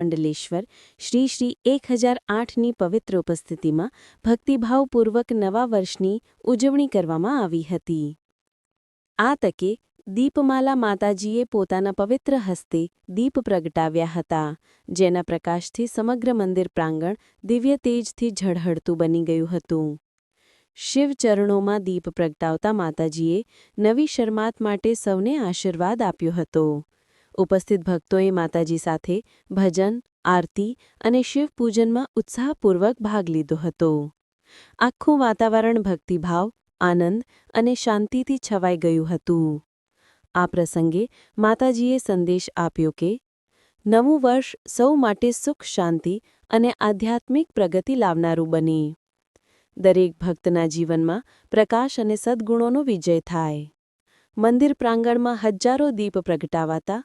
મંડલેશ્વર શ્રી શ્રી એક હજાર આઠની પવિત્ર ઉપસ્થિતિમાં ભક્તિભાવપૂર્વક નવા વર્ષની ઉજવણી કરવામાં આવી હતી. આ તકે દીપમાલા માતાજીએ પોતાના પવિત્ર હસ્તે દીપ પ્રગટાવ્યા હતા, જેના પ્રકાશથી સમગ્ર મંદિર પ્રાંગણ દિવ્ય તેજથી ઝળહળતું બની ગયું હતું. શિવચરણોમાં દીપ પ્રગટાવતા માતાજીએ નવી શરમાત માટે સૌને આશીર્વાદ આપ્યો હતો. ઉપસ્થિત ભક્તોએ માતાજી સાથે ભજન, આરતી અને શિવપૂજનમાં ઉત્સાહપૂર્વક ભાગ લીધો હતો. આખું વાતાવરણ ભક્તિભાવ, આનંદ અને શાંતિથી છવાઈ ગયું હતું. આ પ્રસંગે માતાજીએ સંદેશ આપ્યો કે, નવું વર્ષ સૌ માટે સુખ, શાંતિ અને આધ્યાત્મિક પ્રગતિ લાવનારું બને. દરેક ભક્તના જીવનમાં પ્રકાશ અને સદ્ગુણોનો વિજય થાય. મંદિર પ્રાંગણમાં હજારો દીપ પ્રગટાવાતા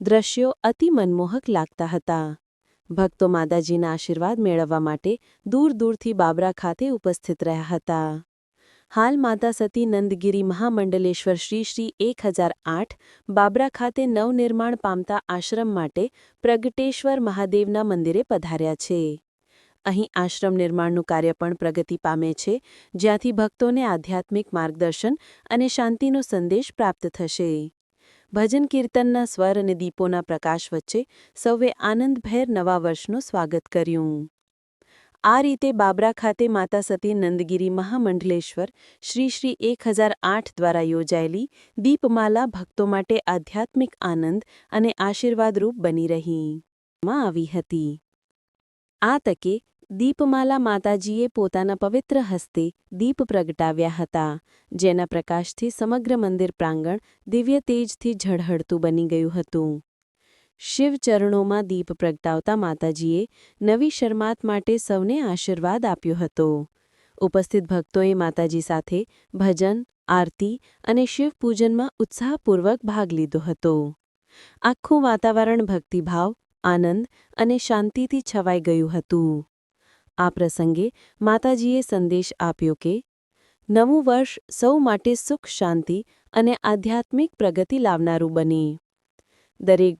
દ્રશ્યો અતિ મનમોહક લાગતા હતા. ભક્તો માતાજીના આશીર્વાદ મેળવવા માટે દૂર દૂરથી બાબરા ખાતે ઉપસ્થિત રહ્યા હતા. હાલ માતા સતી નંદગીરી મહામંડલેશ્વર શ્રી શ્રી એક હજાર આઠ બાબરા ખાતે નવનિર્માણ પામતા આશ્રમ માટે પ્રગટેશ્વર મહાદેવના મંદિરે પધાર્યા છે. અહીં આશ્રમ નિર્માણનું કાર્ય પણ પ્રગતિ પામે છે, જ્યાંથી ભક્તોને આધ્યાત્મિક માર્ગદર્શન અને શાંતિનો સંદેશ પ્રાપ્ત થશે. ભજન કીર્તનના સ્વર અને દીપોના પ્રકાશ વચ્ચે સૌએ આનંદભેર નવા વર્ષનું સ્વાગત કર્યું. આ રીતે બાબરા ખાતે માતા સતી નંદગીરી મહામંડલેશ્વર શ્રી શ્રી એક હજાર આઠ દ્વારા યોજાયેલી દીપમાલા ભક્તો માટે આધ્યાત્મિક આનંદ અને આશીર્વાદરૂપ બની રહી. માં આવી હતી. આ તકે દીપમાલા માતાજીએ પોતાના પવિત્ર હસ્તે દીપ પ્રગટાવ્યા હતા, જેના પ્રકાશથી સમગ્ર મંદિર પ્રાંગણ દિવ્ય તેજથી ઝળહળતું બની ગયું હતું. શિવચરણોમાં દીપ પ્રગટાવતા માતાજીએ નવી શરમાત માટે સૌને આશીર્વાદ આપ્યો હતો. ઉપસ્થિત ભક્તોએ માતાજી સાથે ભજન, આરતી અને શિવપૂજનમાં ઉત્સાહપૂર્વક ભાગ લીધો હતો. આખું વાતાવરણ ભક્તિભાવ, આનંદ અને શાંતિથી છવાઈ ગયું હતું. આ પ્રસંગે માતાજીએ સંદેશ આપ્યો કે, નવું વર્ષ સૌ માટે સુખ, શાંતિ અને આધ્યાત્મિક પ્રગતિ લાવનારું બની. દરેક